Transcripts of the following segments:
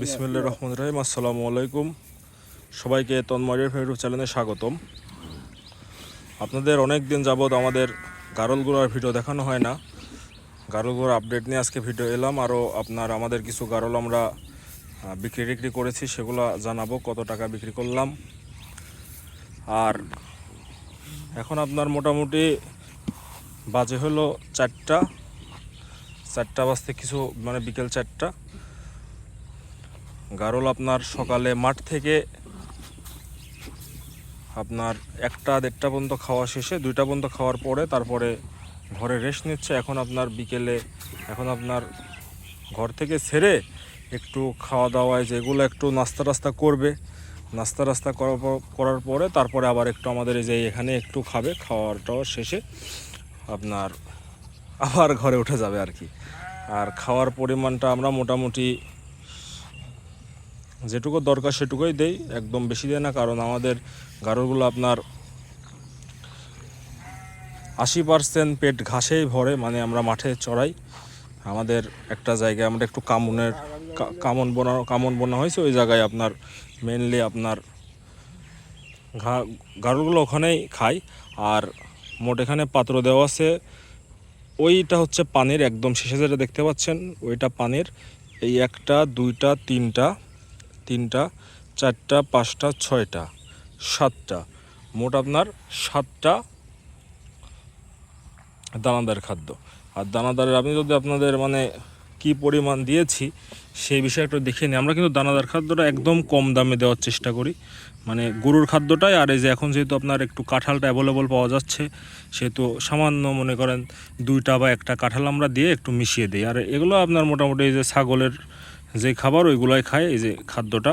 বিসমিল্লা রহমান রহিম, আসসালামু আলাইকুম। সবাইকে তন্ময়ের ফেরু চ্যানেলে স্বাগতম। আপনাদের অনেক দিন যাবৎ আমাদের গারলগুলোর ভিডিও দেখানো হয় না। গারলগুলোর আপডেট নিয়ে আজকে ভিডিও এলাম। আরও আপনার আমাদের কিছু গারল আমরা বিক্রি টিক্রি করেছি, সেগুলো জানাব, কত টাকা বিক্রি করলাম। আর এখন আপনার মোটামুটি বাজে হলো চারটা। চারটা বাজতে কিছু মানে বিকেল চারটা। গারল আপনার সকালে মাঠ থেকে আপনার একটা দেড়টা পর্যন্ত খাওয়া শেষে, দুইটা পর্যন্ত খাওয়ার পরে তারপরে ঘরে রেস্ট নিচ্ছে। এখন আপনার বিকেলে, এখন আপনার ঘর থেকে ছেড়ে একটু খাওয়া দাওয়ায় যেগুলো একটু নাস্তা টাস্তা করবে। নাস্তা রাস্তা করার পর- তারপরে আবার একটু আমাদের এই যে এখানে একটু খাবে খাওয়ার শেষে আপনার আবার ঘরে উঠে যাবে আর কি। আর খাওয়ার পরিমাণটা আমরা মোটামুটি যেটুকু দরকার সেটুকুই দেই, একদম বেশি দেয় না, কারণ আমাদের গাড়লগুলো আপনার আশি পার্সেন্ট পেট ঘাসেই ভরে মানে আমরা মাঠে চড়াই। আমাদের একটা জায়গায় আমরা একটু কামনের কামন বোনা কামন বোনা হয়েছে, ওই জায়গায় আপনার মেনলি আপনার ঘা গাড়লগুলো ওখানেই খাই আর মোট এখানে পাত্র দেওয়া আছে ওইটা হচ্ছে পানির একদম শেষে যেটা দেখতে পাচ্ছেন, ওইটা পানির। এই একটা, দুইটা, তিনটা তিনটা, চারটা, পাঁচটা, ছয়টা, সাতটা। মোট আপনার সাতটা দানাদার খাদ্য। আর দানাদারের আমি যদি আপনাদের মানে কি পরিমাণ দিয়েছি, সেই বিষয়ে একটু দেখে নিই। আমরা কিন্তু দানাদার খাদ্যটা একদম কম দামে দেওয়ার চেষ্টা করি। মানে গরুর খাদ্যটাই, আর এই যে এখন যেহেতু আপনার একটু কাঁঠালটা অ্যাভেলেবল পাওয়া যাচ্ছে, সেহেতু সামান্য মনে করেন দুইটা বা একটা কাঁঠাল আমরা দিয়ে একটু মিশিয়ে দিই। আর এগুলো আপনার মোটামুটি এই যে ছাগলের যে খাবার, ওইগুলোই খায় এই যে খাদ্যটা।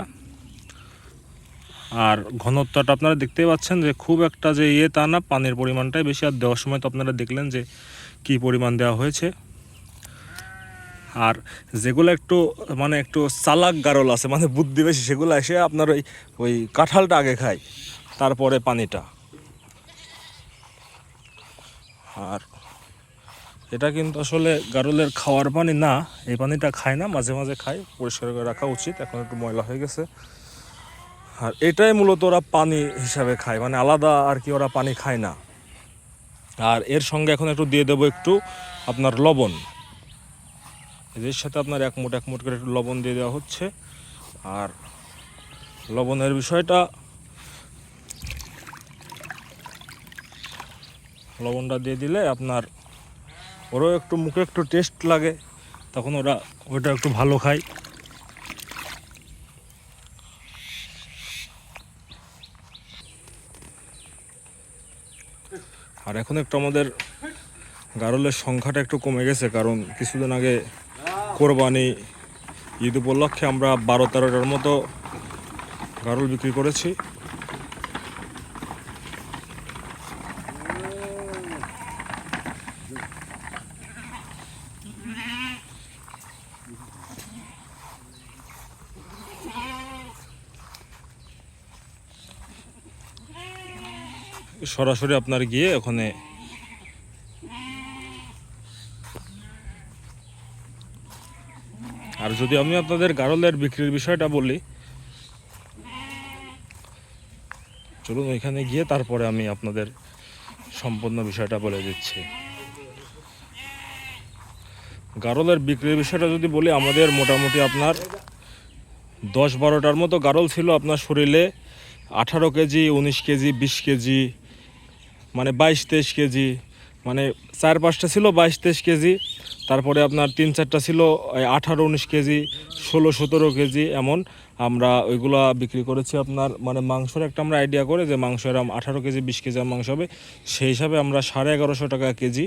আর ঘনত্বটা আপনারা দেখতেই পাচ্ছেন যে খুব একটা যে ইয়ে তা না, পানির পরিমাণটাই বেশি। আর দেওয়ার সময় তো আপনারা দেখলেন যে কি পরিমাণ দেওয়া হয়েছে। আর যেগুলো একটু মানে একটু চালাক গারল আছে মানে বুদ্ধি বেশি, সেগুলো এসে আপনার ওই ওই কাঁঠালটা আগে খায়, তারপরে পানিটা। আর এটা কিন্তু আসলে গারলের খাওয়ার পানি না, এই পানিটা খায় না, মাঝে মাঝে খায়, পরিষ্কার করে রাখা উচিত, এখন একটু ময়লা হয়ে গেছে। আর এটাই মূলত ওরা পানি হিসাবে খায় মানে আলাদা আর কি ওরা পানি খায় না। আর এর সঙ্গে এখন একটু দিয়ে দেবো একটু আপনার লবণ। এদের সাথে আপনার এক মুঠ এক মুঠ করে একটু লবণ দিয়ে দেওয়া হচ্ছে। আর লবণের বিষয়টা, লবণটা দিয়ে দিলে আপনার ওরও একটু মুখে একটু টেস্ট লাগে, তখন ওরা ওইটা একটু ভালো খায়। আর এখন একটু আমাদের গারলের সংখ্যাটা একটু কমে গেছে, কারণ কিছুদিন আগে কোরবানি ঈদ উপলক্ষে আমরা বারো তেরোটার মতো গারল বিক্রি করেছি। সরাসরি আপনার গিয়ে ওখানে আর যদি আমি আপনাদের গারলের বিক্রির বিষয়টা বলি, চলুন ওইখানে গিয়ে তারপরে আমি আপনাদের সম্পূর্ণ বিষয়টা বলে দিচ্ছি। গারলের বিক্রির বিষয়টা যদি বলি, আমাদের মোটামুটি আপনার দশ বারোটার মতো গারল ছিল আপনার শরীরে, আঠারো কেজি, উনিশ কেজি, বিশ কেজি মানে বাইশ তেইশ কেজি মানে চার পাঁচটা ছিল বাইশ, তেইশ কেজি। তারপরে আপনার তিন চারটা ছিল আঠারো, উনিশ কেজি, ষোলো, সতেরো কেজি এমন। আমরা ওইগুলা বিক্রি করেছি আপনার মানে মাংসের একটা আমরা আইডিয়া করে যে মাংস এরম আঠারো কেজি, বিশ কেজি মাংস হবে। সেই হিসাবে আমরা সাড়ে এগারোশো টাকা কেজি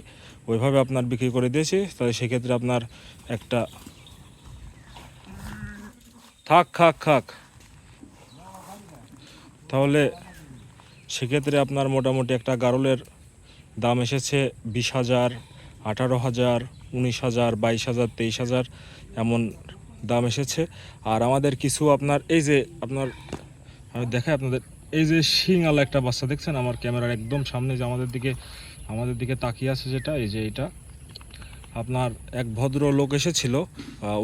ওইভাবে আপনার বিক্রি করে দিয়েছি। তাহলে সেক্ষেত্রে আপনার একটা থাক খাক খাক তাহলে সেক্ষেত্রে আপনার মোটামুটি একটা গারলের দাম এসেছে বিশ হাজার, আঠারো হাজার, উনিশ হাজার, বাইশ হাজার, তেইশ হাজার, এমন দাম এসেছে। আর আমাদের কিছু আপনার, এই যে আপনার আমি দেখাই আপনাদের, এই যে শিঙালা একটা বাচ্চা দেখছেন? আমার ক্যামেরার একদম সামনে যে আমাদের দিকে আমাদের দিকে তাকিয়ে আছে যেটা, এই যে এটা। আপনার এক ভদ্র লোক এসেছিল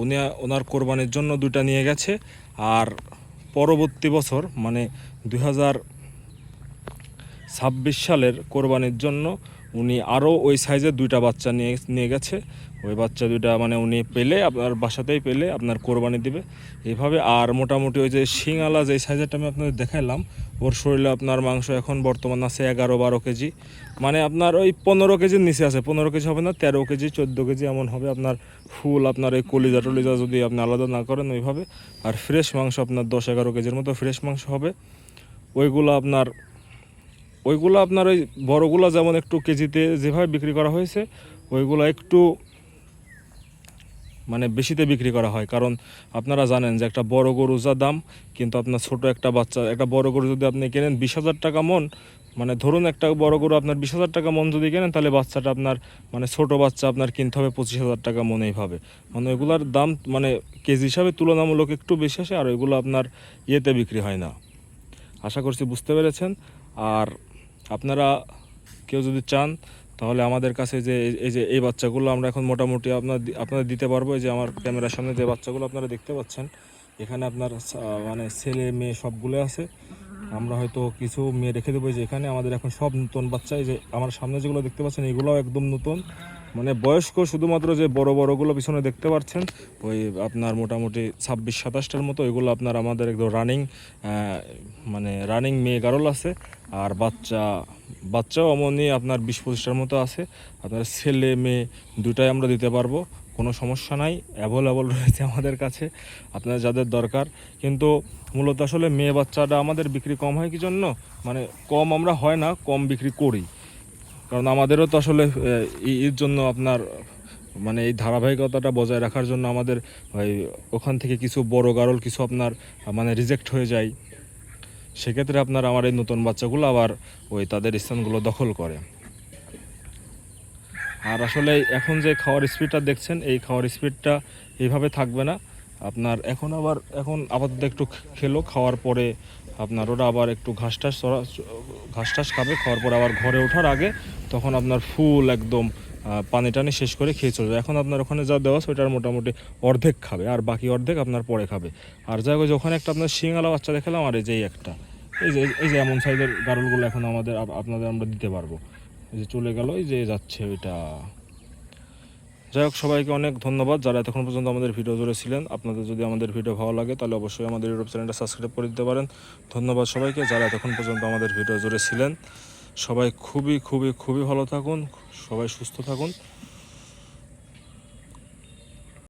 উনি, ওনার কোরবানির জন্য দুইটা নিয়ে গেছে। আর পরবর্তী বছর মানে দুই হাজার ছাব্বিশ সালের কোরবানির জন্য উনি আরও ওই সাইজের দুইটা বাচ্চা নিয়ে নিয়ে গেছে। ওই বাচ্চা দুইটা মানে উনি পেলে, আপনার বাসাতেই পেলে, আপনার কোরবানি দিবে। এইভাবে আর মোটামুটি ওই যে শিঙালা যে সাইজেরটা আমি আপনাদের দেখাইলাম, ওর শরীরে আপনার মাংস এখন বর্তমান আছে এগারো বারো কেজি। মানে আপনার ওই পনেরো কেজির নিচে আছে, পনেরো কেজি হবে না, তেরো কেজি, চোদ্দ কেজি এমন হবে আপনার ফুল, আপনার এই কলিজা টলিজা যদি আপনি আলাদা না করেন ওইভাবে। আর ফ্রেশ মাংস আপনার দশ এগারো কেজির মতো ফ্রেশ মাংস হবে। ওইগুলো আপনার ওইগুলো আপনার ওই বড়গুলো যেমন একটু কেজিতে যেভাবে বিক্রি করা হয়েছে, ওইগুলো একটু মানে বেশিতে বিক্রি করা হয়। কারণ আপনারা জানেন যে একটা বড় গরু যা দাম, কিন্তু আপনার ছোট একটা বাচ্চা, একটা বড় গরু যদি আপনি কেনেন বিশ হাজার টাকা মন মানে ধরুন একটা বড় গরু আপনার বিশ হাজার টাকা মন যদি কেনেন, তাহলে বাচ্চাটা আপনার মানে ছোট বাচ্চা আপনার কিনতে হবে পঁচিশ হাজার টাকা মন এইভাবে। মানে ওইগুলোর দাম মানে কেজি হিসাবে তুলনামূলক একটু বেশি আসে, আর ওইগুলো আপনার ইয়েতে বিক্রি হয় না। আশা করছি বুঝতে পেরেছেন। আর আপনারা কেউ যদি চান, তাহলে আমাদের কাছে যে এই- যে এই বাচ্চাগুলো আমরা এখন মোটামুটি আপনার আপনারা দিতে পারব। যে আমার ক্যামেরার সামনে যে বাচ্চাগুলো আপনারা দেখতে পাচ্ছেন, এখানে আপনার মানে ছেলে, মেয়ে সবগুলো আছে। আমরা হয়তো কিছু মেয়ে রেখে দেবো। যে এখানে আমাদের এখন সব নতুন বাচ্চা। এই যে আমার সামনে যেগুলো দেখতে পাচ্ছেন, এগুলোও একদম নতুন। মানে বয়স্ক শুধুমাত্র যে বড় বড়গুলো পিছনে দেখতে পাচ্ছেন, ওই আপনার মোটামুটি ছাব্বিশ, সাতাশটার মতো ওইগুলো আপনার আমাদের একদম রানিং মানে রানিং মেয়ে গারল আছে। আর বাচ্চা, বাচ্চাও অমনই আপনার বিশ, পঁচিশটার মতো আছে। আপনার ছেলে, মেয়ে দুটাই আমরা দিতে পারব, কোনো সমস্যা নাই অ্যাভেলেবল রয়েছে আমাদের কাছে, আপনার যাদের দরকার। কিন্তু মূলত আসলে মেয়ে বাচ্চাটা আমাদের বিক্রি কম হয় কি জন্য মানে কম আমরা হয় না, কম বিক্রি করি। কারণ আমাদেরও তো আসলে এর জন্য আপনার মানে এই ধারাবাহিকতাটা বজায় রাখার জন্য আমাদের ওখান থেকে কিছু বড় গারল কিছু আপনার মানে রিজেক্ট হয়ে যায়। সেক্ষেত্রে আপনার আমার এই নতুন বাচ্চাগুলো আবার ওই তাদের স্থানগুলো দখল করে। আর আসলে এখন যে খাওয়ার স্পিডটা দেখছেন, এই খাওয়ার স্পিডটা এইভাবে থাকবে না। আপনার এখন আবার, এখন আপাতত একটু খেলো, খাওয়ার পরে আপনার ওরা আবার একটু ঘাস টাস ঘাস টাস খাবে, খাওয়ার পরে আবার ঘরে ওঠার আগে তখন আপনার ফুল একদম পানি টানি শেষ করে খেয়ে চলবে এখন আপনার ওখানে যা দেওয়া ওইটার মোটামুটি অর্ধেক খাবে, আর বাকি অর্ধেক আপনার পরে খাবে। আর যাই যে ওখানে একটা আপনার শিঙালা বাচ্চা দেখালাম, আর এই যে একটা, এই যে এই যে এমন সাইজের গারুলগুলো এখন আমাদের আপনাদের আমরা দিতে পারব। এই যে চলে গেল, এই যে যাচ্ছে ওইটা। যাই হোক, সবাইকে অনেক ধন্যবাদ যারা এতক্ষণ পর্যন্ত আমাদের ভিডিও জুড়ে ছিলেন আপনাদের যদি আমাদের ভিডিও ভালো লাগে, তাহলে অবশ্যই আমাদের ইউটিউব চ্যানেলটা সাবস্ক্রাইব করে দিতে পারেন। ধন্যবাদ সবাইকে যারা এতক্ষণ পর্যন্ত আমাদের ভিডিও জুড়ে ছিলেন সবাই খুবই খুবই খুবই ভালো থাকুন সবাই সুস্থ থাকুন।